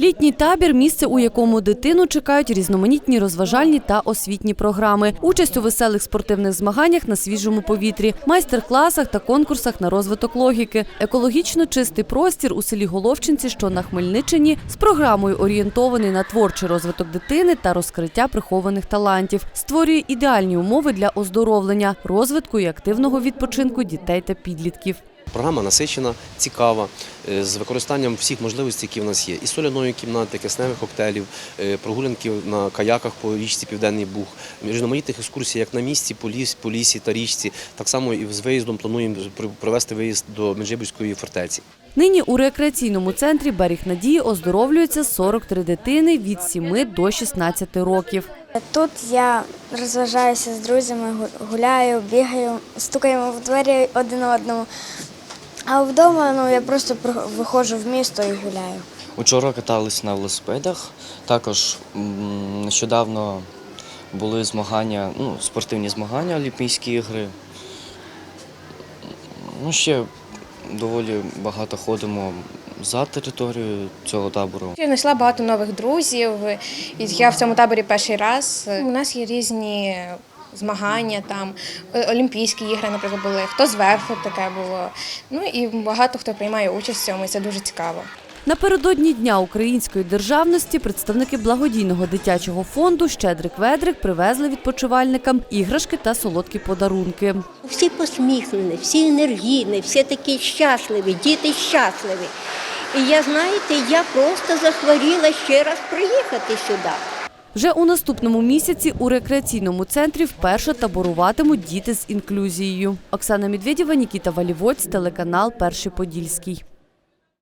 Літній табір місце, у якому дитину чекають різноманітні розважальні та освітні програми, участь у веселих спортивних змаганнях на свіжому повітрі, майстер-класах та конкурсах на розвиток логіки, екологічно чистий простір у селі Головчинці, що на Хмельниччині, з програмою орієнтований на творчий розвиток дитини та розкриття прихованих талантів, створює ідеальні умови для оздоровлення, розвитку і активного відпочинку дітей та підлітків. Програма насичена, цікава, е, з використанням всіх можливостей, які в нас є. І соляної кімнати, кисневих коктейлів, е, прогулянки на каяках по річці Південний Буг, різноманітних екскурсій як на місці, по, ліс, по лісі та річці. Так само і з виїздом плануємо провести виїзд до Меджибузької фортеці. Нині у рекреаційному центрі Берег Надії оздоровлюються 43 дитини від 7 до 16 років. Тут я розважаюся з друзями, гу- гуляю, бігаю, стукаємо в двері один одному. А вдома ну, я просто про- виходжу в місто і гуляю. Учора катались на велосипедах. Також нещодавно були змагання, ну, спортивні змагання, Олімпійські ігри. Ну, ще доволі багато ходимо за територією цього табору. Я знайшла багато нових друзів. і Я в цьому таборі перший раз. У нас є різні змагання, там е, Олімпійські ігри, наприклад, були. Хто зверху таке було. Ну і багато хто приймає участь в цьому, і це дуже цікаво. Напередодні Дня української державності представники благодійного дитячого фонду Щедрик Ведрик привезли відпочивальникам іграшки та солодкі подарунки. Всі посміхнені, всі енергійні, всі такі щасливі, діти щасливі. І я, знаєте, я просто захворіла ще раз приїхати сюди. Вже у наступному місяці у рекреаційному центрі вперше таборуватимуть діти з інклюзією. Оксана Медведєва, Нікіта Валівоць, телеканал Перший Подільський.